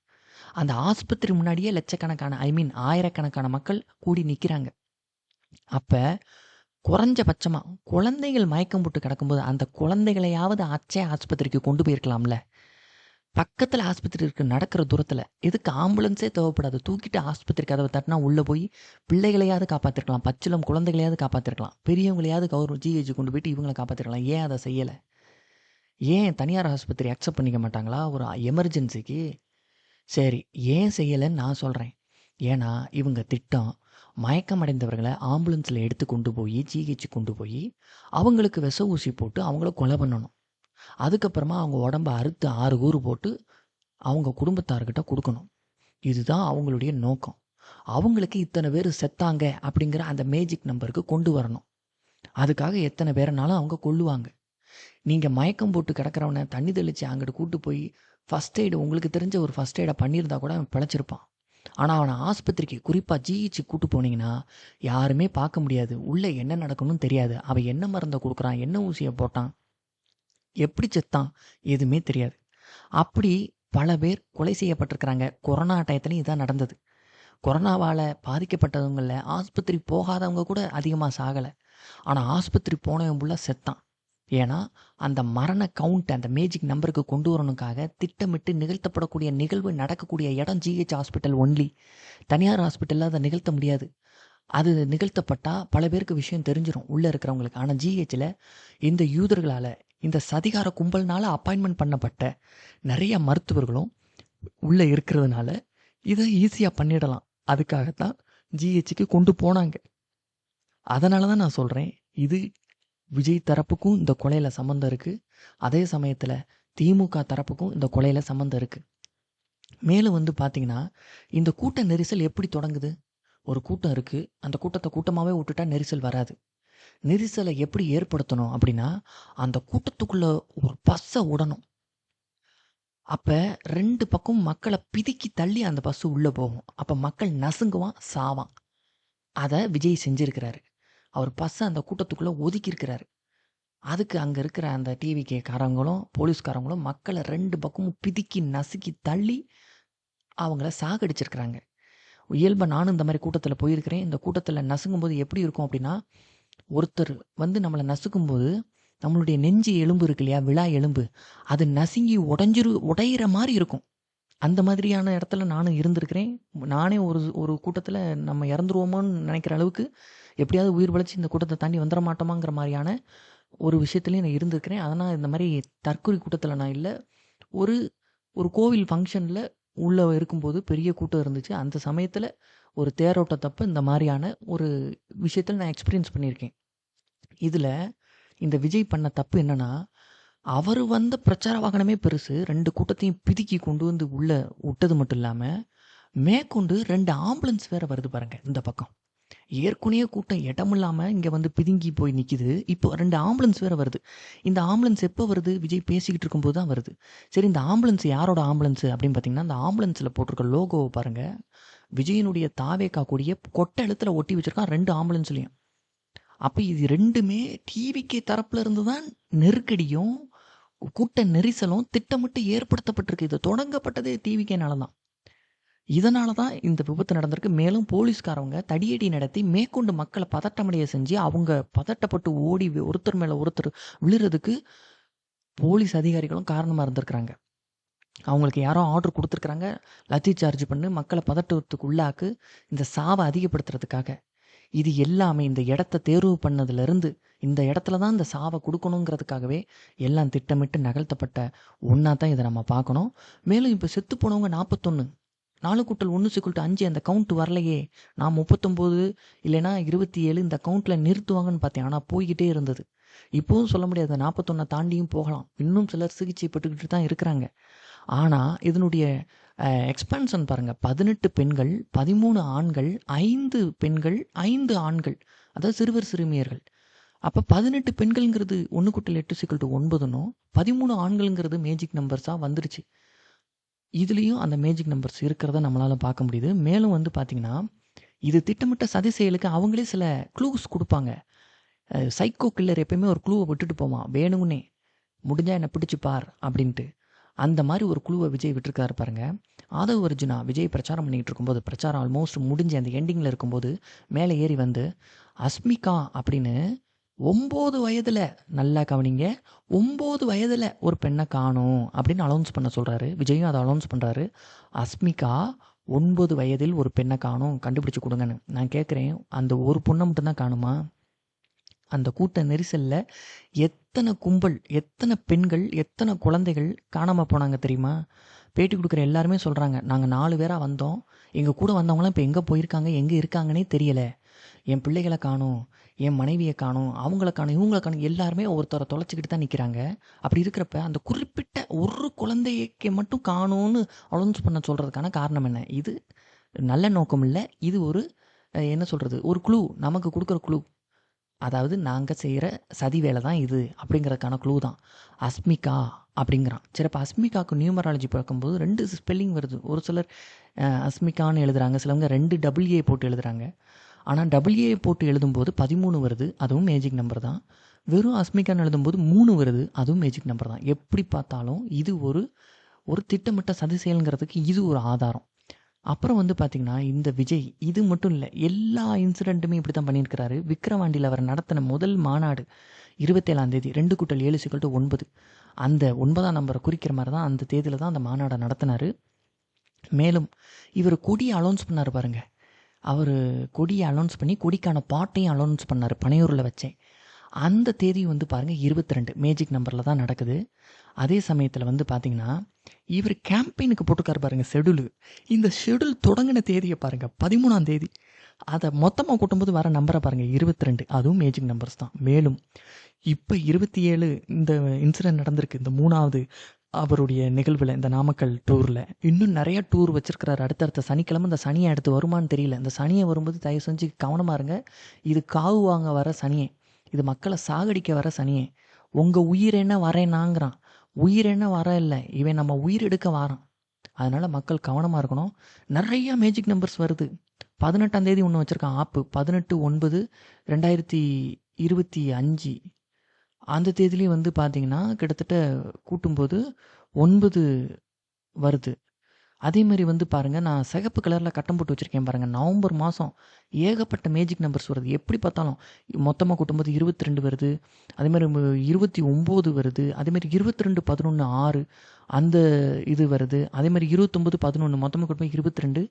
அந்த ஆஸ்பத்திரி முன்னாடியே லட்சக்கணக்கான ஐ மீன் ஆயிரக்கணக்கான மக்கள் கூடி நிற்கிறாங்க அப்போ குறைஞ்சபட்சமாக குழந்தைகள் மயக்கம் போட்டு கிடக்கும்போது அந்த குழந்தைகளையாவது அச்சே ஆஸ்பத்திரிக்கு கொண்டு போயிருக்கலாம்ல. பக்கத்தில் ஆஸ்பத்திரி இருக்கு நடக்கிற தூரத்தில். எதுக்கு ஆம்புலன்ஸே தேவைப்படாது. தூக்கிட்டு ஆஸ்பத்திரி கதவை தட்டினா உள்ளே போய் பிள்ளைகளையாவது காப்பாற்றிருக்கலாம் பச்சிலம் குழந்தைகளையாவது காப்பாற்றிருக்கலாம் பெரியவங்களையாவது கவர் ஜிஹெச் கொண்டு போயிட்டு இவங்களை காப்பாற்றிருக்கலாம் ஏன் அதை செய்யலை? ஏன் தனியார் ஆஸ்பத்திரி அக்செப்ட் பண்ணிக்க மாட்டாங்களா? ஒரு எமர்ஜென்சிக்கு சரி ஏன் செய்யலைன்னு நான் சொல்கிறேன் ஏன்னா இவங்க திட்டம் மயக்கமடைந்தவர்களை ஆம்புலன்ஸில் எடுத்து கொண்டு போய் ஜிஹெச் கொண்டு போய் அவங்களுக்கு விஷ ஊசி போட்டு அவங்கள கொலை பண்ணணும். அதுக்கப்புறமா அவங்க உடம்ப அறுத்து ஆறு கூறு போட்டு அவங்க குடும்பத்தார்கிட்ட கொடுக்கணும். இதுதான் அவங்களுடைய நோக்கம். அவங்களுக்கு இத்தனை பேர் செத்தாங்க அப்படிங்கிற அந்த மேஜிக் நம்பருக்கு கொண்டு வரணும். அதுக்காக எத்தனை பேரனாலும் அவங்க கொள்ளுவாங்க நீங்கள் மயக்கம் போட்டு கிடக்கிறவனை தண்ணி தெளித்து அங்கிட்டு கூட்டு போய் ஃபஸ்ட் எய்டு உங்களுக்கு தெரிஞ்ச ஒரு ஃபஸ்ட் எய்டை பண்ணியிருந்தா கூட அவன் பிழைச்சிருப்பான். ஆனால் அவனை ஆஸ்பத்திரிக்கு குறிப்பாக ஜிஹெச்சு கூட்டு போனீங்கன்னா யாருமே பார்க்க முடியாது. உள்ளே என்ன நடக்கணும்னு தெரியாது. அவன் என்ன மருந்தை கொடுக்குறான்? என்ன ஊசியை போட்டான்? எப்படி செத்தான்? எதுவுமே தெரியாது. அப்படி பல பேர் கொலை செய்யப்பட்டிருக்கிறாங்க. கொரோனா டயத்துலையும் இதான் நடந்தது. கொரோனாவால் பாதிக்கப்பட்டவங்களில் ஆஸ்பத்திரி போகாதவங்க கூட அதிகமாக சாகலை. ஆனால் ஆஸ்பத்திரி போனவன் புள்ள செத்தான். ஏன்னா அந்த மரண கவுண்ட் அந்த மேஜிக் நம்பருக்கு கொண்டு வரணுக்காக திட்டமிட்டு நிகழ்த்தப்படக்கூடிய நிகழ்வு நடக்கக்கூடிய இடம் ஜிஹெச் ஹாஸ்பிட்டல் ஒன்லி தனியார் ஹாஸ்பிட்டலில் அதை நிகழ்த்த முடியாது. அது நிகழ்த்தப்பட்டால் பல பேருக்கு விஷயம் தெரிஞ்சிடும் உள்ளே இருக்கிறவங்களுக்கு ஆனால் ஜிஹெச்சில் இந்த யூதர்களால் இந்த சதிகார கும்பல்னால அப்பாயின்மெண்ட் பண்ணப்பட்ட நிறைய மருத்துவர்களும் உள்ளே இருக்கிறதுனால இதை ஈஸியாக பண்ணிடலாம். அதுக்காகத்தான் ஜிஹெச்சுக்கு கொண்டு போனாங்க. அதனால தான் நான் சொல்கிறேன் இது விஜய் தரப்புக்கும் இந்த கொலையில் சம்மந்தம் இருக்குது அதே சமயத்தில் திமுக தரப்புக்கும் இந்த கொலையில் சம்மந்தம் இருக்குது மேலும் வந்து பார்த்தீங்கன்னா இந்த கூட்ட நெரிசல் எப்படி தொடங்குது? ஒரு கூட்டம் இருக்குது அந்த கூட்டத்தை கூட்டமாகவே விட்டுட்டா நெரிசல் வராது. நெரிசலை எப்படி ஏற்படுத்தணும் அப்படின்னா அந்த கூட்டத்துக்குள்ளே ஒரு பஸ்ஸை விடணும். அப்போ ரெண்டு பக்கம் மக்களை பிதுக்கி தள்ளி அந்த பஸ்ஸு உள்ளே போகும். அப்போ மக்கள் நசுங்குவான் சாவான். அதை விஜய் செஞ்சுருக்கிறாரு. அவர் பஸ்ஸை அந்த கூட்டத்துக்குள்ளே ஒதுக்கியிருக்கிறாரு. அதுக்கு அங்கே இருக்கிற அந்த டிவி கேக்காரங்களும் போலீஸ்காரங்களும் மக்களை ரெண்டு பக்கமும் பிதுக்கி நசுக்கி தள்ளி அவங்கள சாகடிச்சிருக்கிறாங்க. இயல்பை நானும் இந்த மாதிரி கூட்டத்தில் போயிருக்கிறேன். இந்த கூட்டத்தில் நசுங்கும்போது எப்படி இருக்கும் அப்படின்னா ஒருத்தர் வந்து நம்மளை நசுக்கும்போது நம்மளுடைய நெஞ்சு எலும்பு இருக்கு இல்லையா விழா எலும்பு அது நசுங்கி உடஞ்சிரு உடையிற மாதிரி இருக்கும். அந்த மாதிரியான இடத்துல நானும் இருந்திருக்கிறேன். நானே ஒரு ஒரு கூட்டத்தில் நம்ம இறந்துருவோமோன்னு நினைக்கிற அளவுக்கு எப்படியாவது உயிர் பிழைச்சி இந்த கூட்டத்தை தாண்டி வந்துட மாட்டோமாங்கிற மாதிரியான ஒரு விஷயத்துலையும் நான் இருந்திருக்கிறேன். அதனால் இந்த மாதிரி தற்கொலை கூட்டத்தில் நான் இல்லை. ஒரு ஒரு கோவில் ஃபங்க்ஷனில் உள்ளே இருக்கும்போது பெரிய கூட்டம் இருந்துச்சு. அந்த சமயத்தில் ஒரு தேரோட்டத்தப்போ இந்த மாதிரியான ஒரு விஷயத்தில் நான் எக்ஸ்பீரியன்ஸ் பண்ணியிருக்கேன். இதில் இந்த விஜய் பண்ண தப்பு என்னென்னா அவர் வந்த பிரச்சார வாகனமே பெருசு. ரெண்டு கூட்டத்தையும் பிதுக்கி கொண்டு வந்து உள்ளே விட்டது மட்டும் இல்லாமல் மேற்கொண்டு ரெண்டு ஆம்புலன்ஸ் வேறு வருது பாருங்கள் இந்த பக்கம். ஏற்கனவே கூட்டம் இடமில்லாமல் இங்கே வந்து பிதுங்கி போய் நிற்கிது இப்போ ரெண்டு ஆம்புலன்ஸ் வேறு வருது. இந்த ஆம்புலன்ஸ் எப்போ வருது? விஜய் பேசிக்கிட்டு இருக்கும்போது தான் வருது. சரி இந்த ஆம்புலன்ஸ் யாரோட ஆம்புலன்ஸ் அப்படின்னு பார்த்தீங்கன்னா அந்த ஆம்புலன்ஸில் போட்டிருக்க லோகோவை பாருங்கள் விஜயனுடைய தாவேக்கா கூடிய கொட்டை எழுத்தில் ஒட்டி வச்சிருக்கான் ரெண்டு ஆம்புலன்ஸ்லையும். அப்போ இது ரெண்டுமே டிவிக்கே தரப்பில் இருந்து தான் நெருக்கடியும் கூட்ட நெரிசலும் திட்டமிட்டு ஏற்படுத்தப்பட்டிருக்கு. இது தொடங்கப்பட்டதே டிவிக்கேனால தான் இதனால தான் இந்த விபத்து நடந்திருக்கு. மேலும் போலீஸ்காரவங்க தடியடி நடத்தி மேற்கொண்டு மக்களை பதட்டமடைய செஞ்சு அவங்க பதட்டப்பட்டு ஓடி ஒருத்தர் மேலே ஒருத்தர் விழுறதுக்கு போலீஸ் அதிகாரிகளும் காரணமாக இருந்திருக்கிறாங்க. அவங்களுக்கு யாரோ ஆர்டர் கொடுத்துருக்குறாங்க. லத்தி சார்ஜ் பண்ணி மக்களை பதட்டத்துக்கு உள்ளாக்கு இந்த சாவை அதிகப்படுத்துறதுக்காக. இது எல்லாமே இந்த இடத்த தேர்வு பண்ணதுலேருந்து இந்த இடத்துல தான் இந்த சாவை கொடுக்கணுங்கிறதுக்காகவே எல்லாம் திட்டமிட்டு நகர்த்தப்பட்ட ஒன்றா தான் இதை நம்ம பார்க்கணும். மேலும் இப்போ செத்து போனவங்க நாற்பத்தொன்று நாலு கூட்டல் ஒன்று சிக்குல்ட்டு அஞ்சு அந்த கவுண்ட் வரலையே. நான் முப்பத்தொம்போது இல்லைன்னா இருபத்தி ஏழு இந்த கவுண்ட்டில் நிறுத்துவாங்கன்னு பார்த்தேன். ஆனால் போய்கிட்டே இருந்தது. இப்போவும் சொல்ல முடியாது. நாற்பத்தொன்னை தாண்டியும் போகலாம். இன்னும் சிலர் சிகிச்சை பெற்றுக்கிட்டு தான் இருக்கிறாங்க. ஆனால் இதனுடைய எக்ஸ்பான்ஷன் பாருங்கள் பதினெட்டு பெண்கள் பதிமூணு ஆண்கள் ஐந்து பெண்கள் ஐந்து ஆண்கள். அதாவது சிறுவர் சிறுமியர்கள். அப்போ பதினெட்டு பெண்கள்ங்கிறது ஒன்று குட்டல் எட்டு சிக்கல் டு ஒன்பதுனும் பதிமூணு ஆண்கள்ங்கிறது மேஜிக் நம்பர்ஸாக வந்துருச்சு. இதுலேயும் அந்த மேஜிக் நம்பர்ஸ் இருக்கிறத நம்மளால் பார்க்க முடியுது. மேலும் வந்து பார்த்திங்கன்னா இது திட்டமிட்ட சதி செயலுக்கு அவங்களே சில க்ளூஸ் கொடுப்பாங்க. சைக்கோ கில்லர் எப்பயுமே ஒரு க்ளூவை விட்டுட்டு போவான். வேணும்னே. முடிஞ்சால் என்னை பிடிச்சி பார் அப்படின்ட்டு. அந்த மாதிரி ஒரு குழுவை விஜய் விட்டுருக்காரு பாருங்க. ஆதவ் அர்ஜுனா விஜய் பிரச்சாரம் பண்ணிகிட்டு இருக்கும்போது பிரச்சாரம் ஆல்மோஸ்ட் முடிஞ்சு அந்த எண்டிங்கில் இருக்கும்போது மேலே ஏறி வந்து அஸ்மிகா அப்படின்னு ஒம்பது வயதில் நல்லா கவனிங்க. ஒம்பது வயதில் ஒரு பெண்ணை காணும் அப்படின்னு அலௌன்ஸ் பண்ண சொல்கிறாரு விஜயும் அதை அலௌன்ஸ் பண்ணுறாரு அஸ்மிகா ஒன்பது வயதில் ஒரு பெண்ணை காணும். கண்டுபிடிச்சு கொடுங்கன்னு. நான் கேட்குறேன் அந்த ஒரு பொண்ணை மட்டும்தான் காணுமா? அந்த கூட்ட நெரிசலில் எத்தனை கும்பல் எத்தனை பெண்கள் எத்தனை குழந்தைகள் காணாமல் போனாங்க தெரியுமா? பேட்டி கொடுக்குற எல்லாருமே சொல்கிறாங்க நாங்கள் நாலு பேராக வந்தோம். எங்கள் கூட வந்தவங்களாம் இப்போ எங்கே போயிருக்காங்க எங்கே இருக்காங்கன்னே தெரியலை. என் பிள்ளைகளை காணும். என் மனைவியை காணும் அவங்கள காணும் இவங்கள காணும் எல்லாருமே ஒருத்தரை தொலைச்சிக்கிட்டு தான் நிற்கிறாங்க அப்படி இருக்கிறப்ப அந்த குறிப்பிட்ட ஒரு குழந்தைக்கு மட்டும் காணும்னு அலௌன்ஸ் பண்ண சொல்கிறதுக்கான காரணம் என்ன? இது நல்ல நோக்கம் இல்லை. இது ஒரு என்ன சொல்கிறது ஒரு குழு நமக்கு கொடுக்குற குழு அதாவது நாங்கள் செய்கிற சதி வேலை தான் இது அப்படிங்கிறதுக்கான க்ளூ தான். அஸ்மிகா அப்படிங்கிறான். சரி அப்போ அஸ்மிகாவுக்கு நியூமராலஜி பார்க்கும்போது ரெண்டு ஸ்பெல்லிங் வருது. ஒரு சிலர் அஸ்மிகான்னு எழுதுகிறாங்க சிலவங்க ரெண்டு டபுள்ஏ போட்டு எழுதுகிறாங்க ஆனால் டபுள்ஏ போட்டு எழுதும்போது பதிமூணு வருது அதுவும் மேஜிக் நம்பர் தான். வெறும் அஸ்மிகான்னு எழுதும்போது மூணு வருது அதுவும் மேஜிக் நம்பர் தான். எப்படி பார்த்தாலும் இது ஒரு ஒரு திட்டமிட்ட சதி செயலுங்கிறதுக்கு இது ஒரு ஆதாரம். அப்புறம் வந்து பார்த்திங்கன்னா இந்த விஜய் இது மட்டும் இல்லை எல்லா இன்சிடெண்ட்டுமே இப்படி தான் பண்ணியிருக்கிறாரு. விக்ரவாண்டியில் அவர் நடத்தின முதல் மாநாடு இருபத்தேழாம் தேதி ரெண்டு கூட்டல் ஏழு சிக்கல் டு ஒன்பது. அந்த ஒன்பதாம் நம்பரை குறிக்கிற மாதிரி தான் அந்த தேதியில் தான் அந்த மாநாடை நடத்தினார். மேலும் இவர் கொடியை அலௌன்ஸ் பண்ணார் பாருங்கள் அவர் கொடியை அலௌன்ஸ் பண்ணி கொடிக்கான பாட்டையும் அலௌன்ஸ் பண்ணார் பனையூரில் வச்சேன் அந்த தேதி வந்து பாருங்கள் இருபத்தி ரெண்டு மேஜிக் நம்பரில் தான் நடக்குது. அதே சமயத்தில் வந்து பார்த்தீங்கன்னா இவர் கேம்பெயினுக்கு போட்டுக்காரு பாருங்கள் ஷெடியூலு இந்த ஷெடியூல் தொடங்கின தேதியை பாருங்கள் பதிமூணாம் தேதி. அதை மொத்தமாக கூட்டும்போது வர நம்பரை பாருங்கள் இருபத்தி ரெண்டு அதுவும் மேஜிக் நம்பர்ஸ் தான். மேலும் இப்போ இருபத்தி ஏழு இந்த இன்சிடென்ட் நடந்திருக்கு இந்த மூணாவது அவருடைய நிகழ்வில் இந்த நாமக்கல் டூரில் இன்னும் நிறைய டூர் வச்சிருக்கிறாரு. அடுத்தடுத்த சனிக்கிழமை இந்த சனியை அடுத்து வருமான்னு தெரியல. இந்த சனியை வரும்போது தயவு செஞ்சு கவனமாக இருங்க. இது காவு வாங்க வர சனியே. இது மக்களை சாகடிக்க வர சனியே. உங்கள் உயிர் என்ன வரேனாங்கிறான். உயிர் என்ன வர இல்லை. இவன் நம்ம உயிர் எடுக்க வாரான். அதனால் மக்கள் கவனமாக இருக்கணும். நிறைய மேஜிக் நம்பர்ஸ் வருது. பதினெட்டாம் தேதி ஒன்று வச்சுருக்கான். ஆப்பு பதினெட்டு ஒன்பது ரெண்டாயிரத்தி இருபத்தி அஞ்சு. அந்த தேதியிலையும் வந்து பார்த்தீங்கன்னா கிட்டத்தட்ட கூட்டும்போது ஒன்பது வருது. அதே மாதிரி வந்து பாருங்கள் நான் சிகப்பு கலரில் கட்டம் போட்டு வச்சுருக்கேன் பாருங்கள் நவம்பர் மாதம் ஏகப்பட்ட மேஜிக் நம்பர்ஸ் வருது. எப்படி பார்த்தாலும் மொத்தமாக கூட்டும்போது இருபத்தி ரெண்டு வருது அதேமாரி இருபத்தி ஒம்பது வருது. அதேமாரி இருபத்தி ரெண்டு பதினொன்று ஆறு அந்த இது வருது. அதேமாதிரி இருபத்தொம்பது பதினொன்று மொத்தமாக கூட்டும்போது இருபத்தி ரெண்டு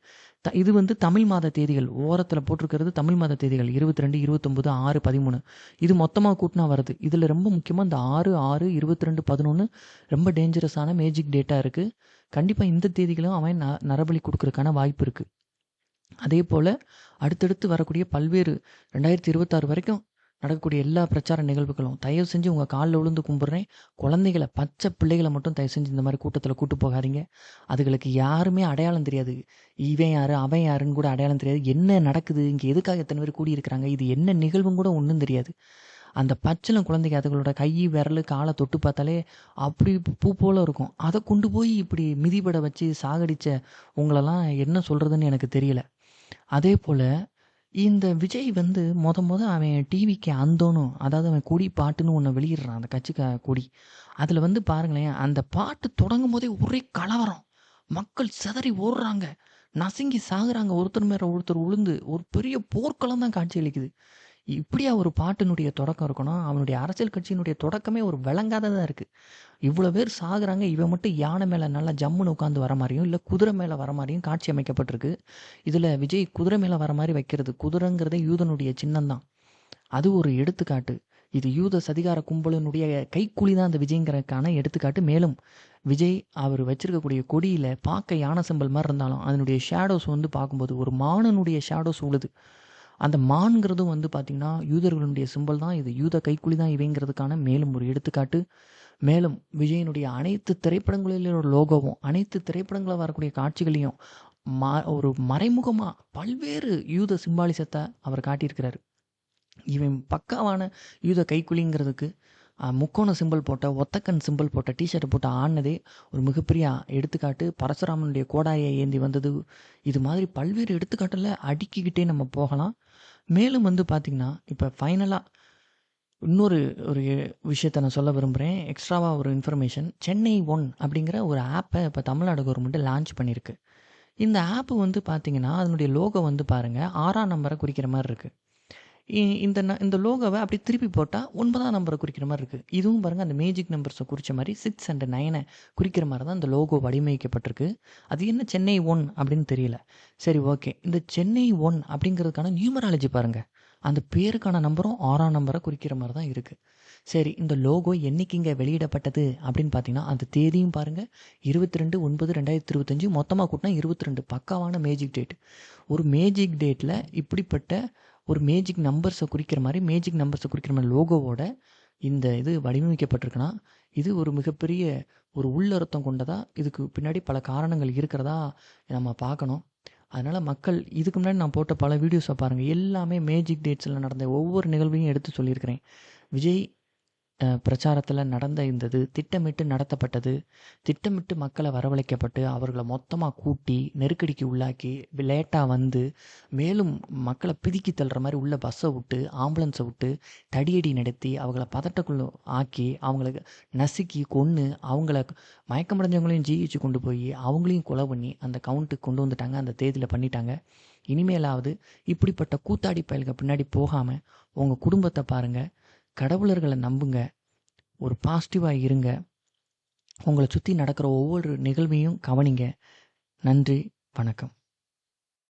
த இது வந்து தமிழ் மாத தேதிகள். ஓரத்தில் போட்டிருக்கிறது தமிழ் மாத தேதிகள். இருபத்தி ரெண்டு இருபத்தொம்பது ஆறு பதிமூணு. இது மொத்தமாக கூட்டினா வருது. இதில் ரொம்ப முக்கியமாக இந்த ஆறு ஆறு இருபத்தி ரெண்டு பதினொன்று ரொம்ப டேஞ்சரஸான மேஜிக் டேட்டாக இருக்குது கண்டிப்பாக இந்த தேதிகளும் அவன் ந நரபலி கொடுக்கறதுக்கான வாய்ப்பு இருக்குது அதே போல் அடுத்தடுத்து வரக்கூடிய பல்வேறு ரெண்டாயிரத்தி இருபத்தாறு வரைக்கும் நடக்கக்கூடிய எல்லா பிரச்சார நிகழ்வுகளும் தயவு செஞ்சு உங்கள் காலில் விழுந்து கும்பிட்றேன். குழந்தைகளை பச்சை பிள்ளைகளை மட்டும் தயவு செஞ்சு இந்த மாதிரி கூட்டத்தில் கூட்டு போகாதீங்க. அதுகளுக்கு யாருமே அடையாளம் தெரியாது. இவன் யார் அவன் யாருன்னு கூட அடையாளம் தெரியாது. என்ன நடக்குது இங்கே எதுக்காக எத்தனை பேர் கூடியிருக்கிறாங்க இது என்ன நிகழ்வும் கூட ஒன்றும் தெரியாது. அந்த பச்சிலம் குழந்தைங்க அதுகளோட கை விரல் காலை தொட்டு பார்த்தாலே அப்படி பூ போல் இருக்கும். அதை கொண்டு போய் இப்படி மிதிபட வச்சு சாகடித்த உங்களெல்லாம் என்ன சொல்கிறதுன்னு எனக்கு தெரியல. அதே போல் இந்த விஜய் வந்து மொத மொத அவன் டிவிக்கு அந்தோனும் அதாவது அவன் கொடி பாட்டுன்னு ஒன்று வெளியிடுறான் அந்த கட்சி கொடி. அதில் வந்து பாருங்களேன் அந்த பாட்டு தொடங்கும் போதே ஒரே கலவரம். மக்கள் சிதறி ஓடுறாங்க. நசுங்கி சாகுறாங்க. ஒருத்தர் மேலே ஒருத்தர் உளுந்து. ஒரு பெரிய போர்க்களம் தான் காட்சி அளிக்குது. இப்படியா ஒரு பாட்டினுடைய தொடக்கம் இருக்கணும்? அவனுடைய அரசியல் கட்சியினுடைய தொடக்கமே ஒரு விளங்காததாக இருக்குது இவ்வளோ பேர் சாகுறாங்க இவன் மட்டும் யானை மேலே நல்லா ஜம்முன்னு உட்காந்து வர மாதிரியும் இல்லை குதிரை மேலே வர மாதிரியும் காட்சி அமைக்கப்பட்டிருக்கு. இதில் விஜய் குதிரை மேலே வர மாதிரி வைக்கிறது குதிரைங்கிறதே யூதனுடைய சின்னம்தான். அது ஒரு எடுத்துக்காட்டு. இது யூத சதிகார கும்பலினுடைய கைக்கூலி தான் அந்த விஜய்ங்கிறதுக்கான எடுத்துக்காட்டு. மேலும் விஜய் அவர் வச்சிருக்கக்கூடிய கொடியில் பார்க்க யானை சிம்பல் மாதிரி இருந்தாலும் அதனுடைய ஷேடோஸ் வந்து பார்க்கும்போது ஒரு மானனுடைய ஷேடோஸ் உழுது. அந்த மான்கிறதும் வந்து பார்த்திங்கன்னா யூதர்களுடைய சிம்பல் தான். இது யூத கைக்குழி தான் இவைங்கிறதுக்கான மேலும் ஒரு எடுத்துக்காட்டு. மேலும் விஜயனுடைய அனைத்து திரைப்படங்களிலும் ஒரு லோகோவும் அனைத்து திரைப்படங்களில் வரக்கூடிய காட்சிகளையும் மா ஒரு மறைமுகமாக பல்வேறு யூத சிம்பாலிசத்தை அவர் காட்டியிருக்கிறார். இவன் பக்காவான யூத கைக்குழிங்கிறதுக்கு முக்கோண சிம்பிள் போட்ட ஒத்தக்கன் சிம்பிள் போட்ட டிஷர்ட் போட்ட ஆனதே ஒரு மிகப்பெரிய எடுத்துக்காட்டு. பரசுராமனுடைய கோடாயை ஏந்தி வந்தது. இது மாதிரி பல்வேறு எடுத்துக்காட்டில் அடுக்கிக்கிட்டே நம்ம போகலாம். மேலும் வந்து பார்த்திங்கன்னா இப்போ ஃபைனலாக இன்னொரு ஒரு விஷயத்த நான் சொல்ல விரும்புகிறேன் எக்ஸ்ட்ராவாக ஒரு இன்ஃபர்மேஷன் சென்னை ஒன் அப்படிங்கிற ஒரு ஆப்பை இப்போ தமிழ்நாடு கவர்மெண்ட்டு லான்ச் பண்ணியிருக்கு இந்த ஆப்பு வந்து பார்த்திங்கன்னா அதனுடைய லோகோ வந்து பாருங்கள் ஆறாம் நம்பரை குறிக்கிற மாதிரி இருக்குது இந்த ந இந்த லோகோவை அப்படி திருப்பி போட்டால் ஒன்பதாம் நம்பரை குறிக்கிற மாதிரி இருக்குது இதுவும் பாருங்கள் அந்த மேஜிக் நம்பர்ஸை குறித்த மாதிரி சிக்ஸ் அண்ட் நைனை குறிக்கிற மாதிரி தான் இந்த லோகோ வடிவமைக்கப்பட்டிருக்கு. அது என்ன சென்னை ஒன் அப்படின்னு தெரியல. சரி ஓகே இந்த சென்னை ஒன் அப்படிங்கிறதுக்கான நியூமராலஜி பாருங்கள் அந்த பேருக்கான நம்பரும் ஆறாம் நம்பரை குறிக்கிற மாதிரி தான் இருக்குது சரி இந்த லோகோ என்னைக்கு இங்கே வெளியிடப்பட்டது அப்படின்னு பார்த்தீங்கன்னா அந்த தேதியும் பாருங்கள் இருபத்தி ரெண்டு ஒன்பது ரெண்டாயிரத்தி இருபத்தஞ்சி மொத்தமாக கூட்டினா இருபத்தி ரெண்டு பக்காவான மேஜிக் டேட் ஒரு மேஜிக் டேட்டில் இப்படிப்பட்ட ஒரு மேஜிக் நம்பர்ஸை குறிக்கிற மாதிரி மேஜிக் நம்பர்ஸை குறிக்கிற மாதிரி லோகோவோட இந்த இது வடிவமைக்கப்பட்டிருக்குன்னா இது ஒரு மிகப்பெரிய ஒரு உள்ளர்த்தம் கொண்டதா இதுக்கு பின்னாடி பல காரணங்கள் இருக்கிறதா நம்ம பார்க்கணும். அதனால் மக்கள் இதுக்கு முன்னாடி நான் போட்ட பல வீடியோஸை பாருங்கள் எல்லாமே மேஜிக் டேட்ஸில் நடந்த ஒவ்வொரு நிகழ்வையும் எடுத்து சொல்லியிருக்கிறேன். விஜய் பிரச்சாரத்தில் நடந்த இருந்தது திட்டமிட்டு நடத்தப்பட்டது. திட்டமிட்டு மக்களை வரவழைக்கப்பட்டு அவர்களை மொத்தமாக கூட்டி நெருக்கடிக்கு உள்ளாக்கி லேட்டாக வந்து மேலும் மக்களை பிதுக்கி தள்ளுற மாதிரி உள்ள பஸ்ஸை விட்டு ஆம்புலன்ஸை விட்டு தடியடி நடத்தி அவங்கள பதட்டக்குள்ள ஆக்கி அவங்களுக்கு நசுக்கி கொன்று அவங்கள மயக்கமடைஞ்சவங்களையும் ஜிஹெச்சு கொண்டு போய் அவங்களையும் கொலை பண்ணி அந்த கவுண்ட்டுக்கு கொண்டு வந்துட்டாங்க. அந்த தேதியில் பண்ணிட்டாங்க. இனிமேலாவது இப்படிப்பட்ட கூத்தாடி பயல்கள் பின்னாடி போகாமல் உங்கள் குடும்பத்தை பாருங்கள் கடவுளர்களை நம்புங்க. ஒரு பாசிட்டிவாக இருங்க. உங்களை சுற்றி நடக்கிற ஒவ்வொரு நிகழ்வையும் கவனிங்க. நன்றி வணக்கம்.